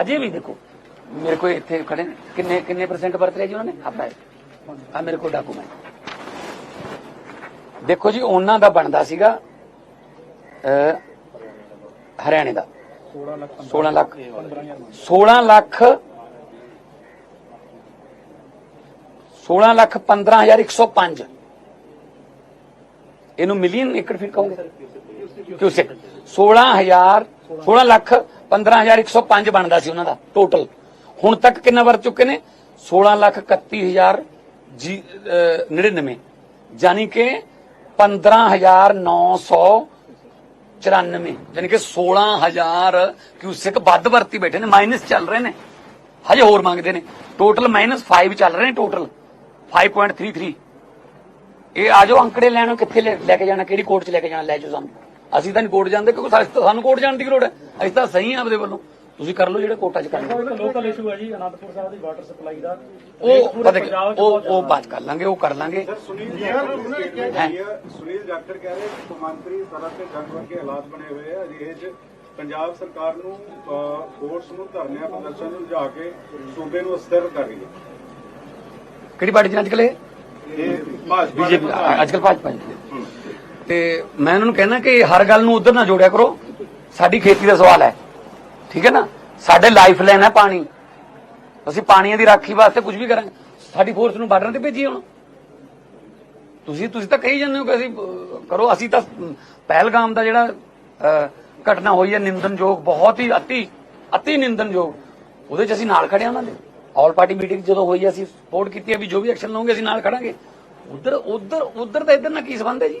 ਹਜੇ ਵੀ ਦੇਖੋ ਮੇਰੇ ਕੋਲ ਇੱਥੇ ਖੜੇ ਨੇ। ਕਿੰਨੇ ਕਿੰਨੇ ਪਰਸੈਂਟ ਵਰਤ ਲਿਆ ਜੀ ਉਹਨਾਂ ਨੇ? ਆਪਾਂ ਆ ਮੇਰੇ ਕੋਲ ਡਾਕੂਮੈਂਟ ਦੇਖੋ ਜੀ ਉਹਨਾਂ ਦਾ ਬਣਦਾ ਸੀਗਾ ਹਰਿਆਣੇ ਦਾ। 16 ਲੱਖ 16 ਲੱਖ 16 ਲੱਖ 15105 ਇਹਨੂੰ ਮਿਲੀਅਨ ਏਕੜ ਫਿਰ ਕਹੋਗੇ? ਕਿਉਂ 16000 16 ਲੱਖ 15105 ਬਣਦਾ ਸੀ ਉਹਨਾਂ ਦਾ ਟੋਟਲ ਹੁਣ ਤੱਕ ਕਿੰਨਾ ਵਰ ਚੁੱਕੇ ਨੇ? 16 ਲੱਖ 31000 ਜੀ ਅਹ, 99 ਯਾਨੀ ਕਿ 15994 ਯਾਨੀ ਕਿ 16000 ਕਿਊਸਿਕ ਵੱਧ ਵਰਤੀ ਬੈਠੇ ਨੇ ਮਾਈਨਸ ਚੱਲ ਰਹੇ ਨੇ। ਹਜੇ ਹੋਰ ਮੰਗਦੇ ਨੇ। ਟੋਟਲ ਮਾਈਨਸ 5 ਚੱਲ ਰਹੇ ਨੇ ਟੋਟਲ 5.33 ਇਹ ਆ ਜਾਓ ਅੰਕੜੇ ਲੈਣ ਕਿੱਥੇ ਲੈ ਲੈ ਕੇ ਜਾਣਾ ਕਿਹੜੀ ਕੋਰਟ 'ਚ ਲੈ ਕੇ ਜਾਣਾ ਲੈ ਜਾਓ ਸਾਨੂੰ। ਅਸੀਂ ਤਾਂ ਨਹੀਂ ਕੋਰਟ ਜਾਂਦੇ ਕਿਉਂਕਿ ਸਾਨੂੰ- ਕੋਰਟ ਜਾਣ ਦੀ ਲੋੜ ਹੈ? ਅਸੀਂ ਤਾਂ ਸਹੀ ਆ ਆਪਦੇ ਵੱਲੋਂ। ਤੁਸੀਂ ਕਰ ਲਓ ਜਿਹੜੇ ਕੋਰਟਾਂ 'ਚ ਕਰਨਾ ਲੋਕਲ ਇਸ਼ੂ ਹੈ ਜੀ ਅਨੰਦਪੁਰ ਸਾਹਿਬ ਦੀ ਵਾਟਰ ਸਪਲਾਈ ਦਾ। ਉਹ ਉਹ ਉਹ ਬਾਤ ਕਰ ਲਾਂਗੇ ਉਹ ਕਰ ਲਾਂਗੇ। ਸੁਨੀਲ ਜਾਖੜ ਕਹਿ ਰਹੇ ਮੁੱਖ ਮੰਤਰੀ ਸੜਕ ਤੇ ਜੰਗ ਵਰਗੇ ਹਾਲਾਤ ਬਣੇ ਹੋਏ ਆ। ਅਜਿਹੇ 'ਚ ਪੰਜਾਬ ਸਰਕਾਰ ਨੂੰ ਫੋਰਸ ਨੂੰ ਧਰਨਿਆਂ ਪ੍ਰਦਰਸ਼ਨ ਨੂੰ ਲਿਜਾ ਕੇ ਸੂਬੇ ਨੂੰ ਅਸਥਿਰ ਕਰ ਰਹੀ ਹੈ। ਕਿਹੜੀ ਪਾਰਟੀ ਚ ਨਿਕਲੇ ਇਹ? ਭਾਜਪਾ ਬੀਜੇਪੀ ਅੱਜ ਕੱਲ ਭਾਜਪਾ ਤੇ ਮੈਂ ਇਹਨਾਂ ਨੂੰ ਕਹਿੰਦਾ ਕਿ ਹਰ ਗੱਲ ਨੂੰ ਉਧਰ ਨਾ ਜੋੜਿਆ ਕਰੋ। ਸਾਡੀ ਖੇਤੀ ਦਾ ਸਵਾਲ ਹੈ। ਠੀਕ ਹੈ ਨਾ? ਸਾਡੇ ਲਾਈਫ ਲਾਈਨ ਹੈ ਪਾਣੀ। ਅਸੀਂ ਪਾਣੀਆਂ ਦੀ ਰਾਖੀ ਵਾਸਤੇ ਕੁਝ ਵੀ ਕਰਾਂਗੇ। ਸਾਡੀ ਫੋਰਸ ਨੂੰ ਬਾਰਡਰਾਂ ਤੇ ਭੇਜੀ ਹੁਣ। ਤੁਸੀਂ ਤੁਸੀਂ ਤਾਂ ਕਹੀ ਜਾਂਦੇ ਹੋ ਕਿ ਅਸੀਂ ਕਰੋ। ਅਸੀਂ ਤਾਂ ਪਹਿਲਗਾਮ ਦਾ ਜਿਹੜਾ ਘਟਨਾ ਹੋਈ ਹੈ ਨਿੰਦਨਯੋਗ ਬਹੁਤ ਹੀ ਅਤੀ ਅਤੀ ਨਿੰਦਨਯੋਗ ਉਹਦੇ 'ਚ ਅਸੀਂ ਨਾਲ ਖੜੇ ਉਹਨਾਂ ਦੇ। ਆਲ ਪਾਰਟੀ ਮੀਟਿੰਗ ਜਦੋਂ ਹੋਈ ਹੈ, ਅਸੀਂ ਸਪੋਰਟ ਕੀਤੀ ਹੈ ਵੀ ਜੋ ਵੀ ਐਕਸ਼ਨ ਲਵਾਂਗੇ ਅਸੀਂ ਨਾਲ ਖੜਾਂਗੇ। ਉਧਰ ਉਧਰ ਉਧਰ ਤਾਂ ਇਧਰ ਨਾਲ ਕੀ ਸੰਬੰਧ ਹੈ ਜੀ?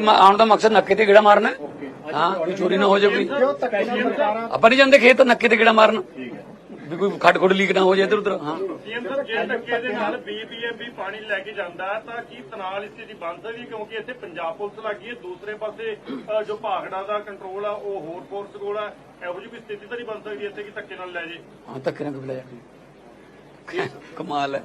ਮਾ- ਆਉਣ ਦਾ ਮਕਸਦ ਨੱਕੇ ਤੇ ਗੇੜਾ ਮਾਰਨਾ ਹੈ। ਹਾਂ ਕੋਈ ਚੋਰੀ ਨਾ ਹੋ ਜਾਵੇ ਕੋਈ। ਆਪਾਂ ਨਹੀਂ ਜਾਂਦੇ ਖੇਤ ਨੱਕੇ ਤੇ ਗੇੜਾ ਮਾਰਨ। ਵੀ ਕੋਈ ਖੱਡ ਖੁੱਡ ਲੀਕ ਨਾ ਹੋ ਜਾਏ ਇੱਧਰ ਉੱਧਰ ਹਾਂ। ਸੀਐਮ ਸਾਹਿਬ ਜੇ ਧੱਕੇ ਦੇ ਨਾਲ ਬੀਬੀਐਮਬੀ ਪਾਣੀ ਲੈ ਕੇ ਜਾਂਦਾ ਹੈ ਤਾਂ ਕੀ ਤਨਾਲ ਇਸ ਦੀ ਸਕਦੀ ਹੈ? ਕਿਉਂਕਿ ਇੱਥੇ ਪੰਜਾਬ ਪੁਲਿਸ ਲੱਗੀ ਹੈ ਦੂਸਰੇ ਪਾਸੇ ਅ, ਜੋ ਭਾਗੜਾ ਦਾ ਕੰਟਰੋਲ ਆ ਉਹ ਹੋਰ ਫੋਰਸ ਕੋਲ ਆ। ਇਹੋ ਜਿਹੀ ਕੋਈ ਸਥਿਤੀ ਤਾਂ ਨਹੀਂ ਬਣ ਸਕਦੀ ਇੱਥੇ ਕਿ ਧੱਕੇ ਨਾਲ ਲੈ ਜੇ। ਹਾਂ ਧੱਕੇ ਨਾਲ ਕਿਵੇਂ ਲੈ ਜਾਂਦੇ? ਕਮਾਲ ਹੈ।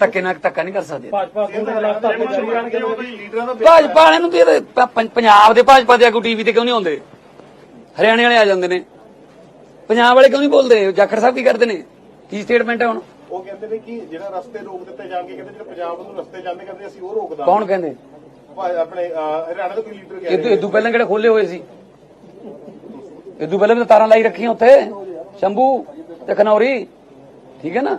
ਧੱਕੇ ਨਾਲ ਧੱਕਾ ਨਹੀਂ ਕਰ ਸਕਦੇ। ਭਾਜਪਾ ਦੇ ਖਿਲਾਫ ਧੱਕੇ ਜਾਰੀ ਕਰਨਗੇ ਲੀਡਰਾਂ ਦਾ ਭਾਜਪਾ ਵਾਲਿਆਂ ਨੂੰ ਤੇ ਇਹਦੇ ਪ- ਪ- ਪੰਜਾਬ ਦੇ ਭਾਜਪਾ ਦੇ ਆਗੂ ਟੀਵੀ ਤੇ ਕਿਉਂ ਨਹੀਂ ਆਉਂਦੇ? ਹਰਿਆਣੇ ਵਾਲੇ ਆ ਜਾਂਦੇ ਨੇ। ਪੰਜਾਬ ਵਾਲੇ ਕਿਉਂ ਨਹੀਂ ਬੋਲਦੇ? ਜਾਖੜ ਸਾਹਿਬ ਕੀ ਕਰਦੇ ਨੇ? ਕੀ ਸਟੇਟਮੈਂਟ ਹੈ ਹੁਣ? ਉਹ ਕਹਿੰਦੇ ਨੇ ਕਿ ਜਿਹੜਾ ਰਸਤੇ ਰੋਕ ਦਿੱਤੇ ਜਾਣਗੇ ਕਹਿੰਦੇ ਜਿਹੜੇ ਪੰਜਾਬ ਨੂੰ ਰਸਤੇ ਜਾਂਦੇ ਕਹਿੰਦੇ ਅਸੀਂ ਉਹ ਰੋਕਦਾ ਕੌਣ ਕਹਿੰਦੇ? ਆਪਣੇ ਅਹ, ਹਰਿਆਣਾ ਦਾ ਕੋਈ ਲੀਡਰ ਕਹਿ ਇਹ ਰਿਹਾ ਤੋਂ ਪਹਿਲਾਂ ਕਿਹੜੇ ਖੋਲੇ ਹੋਏ ਸੀ? ਇਹ ਤੋਂ ਪਹਿਲਾਂ ਵੀ ਤਾਂ ਤਾਰਾਂ ਲਾਈ ਰੱਖੀਆਂ ਉੱਥੇ। ਸ਼ੰਭੂ ਤੇ ਖਨੌਰੀ। ਠੀਕ ਹੈ ਨਾ?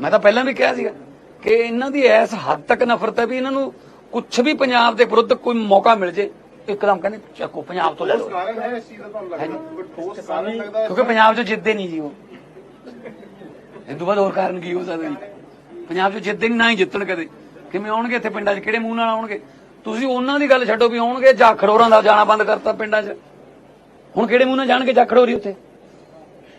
ਮੈਂ ਤਾਂ ਪਹਿਲਾਂ ਵੀ ਕਿਹਾ ਸੀਗਾ ਕਿ ਇਹਨਾਂ ਦੀ ਐਸ ਹੱਦ ਤੱਕ ਨਫ਼ਰਤ ਹੈ ਵੀ ਇਹਨਾਂ ਨੂੰ ਕੁਝ ਵੀ ਪੰਜਾਬ ਦੇ ਵਿਰੁੱਧ ਕੋਈ ਮੌਕਾ ਮਿਲ ਜੇ। ਇੱਕਦਮ ਕਹਿੰਦੇ ਚੱਕੋ ਪੰਜਾਬ ਤੋਂ ਲੈ ਲਓ ਕਾਰਨ ਹੈ ਇਸ ਚੀਜ਼ ਦਾ ਤੁਹਾਨੂੰ ਲੱਗਦਾ? ਕੋਈ ਠੋਸ ਕਾਰਨ ਲੱਗਦਾ? ਹੈ ਕਿਉਂਕਿ ਪੰਜਾਬ 'ਚ ਜਿੱਤਦੇ ਨਹੀਂ ਜੀ ਉਹ। ਤੋਂ ਬਾਅਦ ਹੋਰ ਕਾਰਨ ਕੀ ਹੋ ਸਕਦਾ ਜੀ? ਪੰਜਾਬ 'ਚ ਜਿੱਤਦੇ ਨਹੀਂ ਨਾ ਹੀ ਜਿੱਤਣ ਕਦੇ। ਕਿਵੇਂ ਆਉਣਗੇ ਇੱਥੇ ਪਿੰਡਾਂ 'ਚ? ਕਿਹੜੇ ਮੂੰਹ ਨਾਲ ਆਉਣਗੇ? ਤੁਸੀਂ ਉਹਨਾਂ ਦੀ ਗੱਲ ਛੱਡੋ ਵੀ ਆਉਣਗੇ ਜਾਂ ਖੜੋਰਾਂ ਦਾ ਜਾਣਾ ਬੰਦ ਕਰਤਾ ਪਿੰਡਾਂ 'ਚ? ਹੁਣ ਕਿਹੜੇ ਮੂੰਹ ਨਾਲ ਜਾਣਗੇ ਜਾਂ ਖੜੋਰੀ ਉੱਥੇ?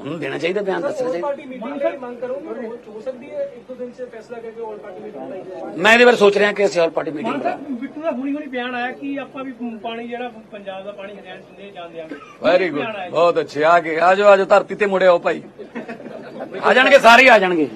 ਉਹਨੂੰ ਦੇਣਾ ਚਾਹੀਦਾ ਬਿਆਨ ਦੱਸਣਾ ਚਾਹੀਦਾ। ਪਾਰਟੀ ਮੀਟਿੰਗ ਦੀ ਮੰਗ ਕਰੋਗੇ? ਉਹ ਹੋ ਸਕਦੀ ਹੈ ਇੱਕ ਦੋ ਦਿਨ ਸੇ ਫੈਸਲਾ ਕਰਕੇ ਆਲ ਪਾਰਟੀ ਮੀਟਿੰਗ ਬੁਲਾਈ ਜਾਏ ਮੈਂ ਇਹਦੇ ਬਾਰੇ ਸੋਚ ਰਿਹਾ ਕਿ ਅਸੀਂ ਆਲ ਪਾਰਟੀ ਮੀਟਿੰਗ ਮਾਨ ਕਰਾਂ ਸਾਹਿਬ ਬਿੱਟੂ ਦਾ ਹੁਣੀ ਹੁਣੀ ਬਿਆਨ ਆਇਆ ਕਿ ਆਪਾਂ ਵੀ ਪਾਣੀ ਜਿਹੜਾ ਪੰਜਾਬ ਦਾ ਪਾਣੀ ਹਰਿਆਣਾ ਚ ਨਹੀਂ ਜਾਣ ਦਿਆਂਗੇ ਵੈਰੀ ਗੁੱਡ ਬਹੁਤ ਅੱਛੇ। ਆ ਗਏ ਆ ਜਾਓ ਆ ਜਾਓ ਧਰਤੀ ਤੇ ਮੁੜਿਓ ਭਾਈ। ਆ ਜਾਣਗੇ ਸਾਰੇ ਆ ਜਾਣਗੇ।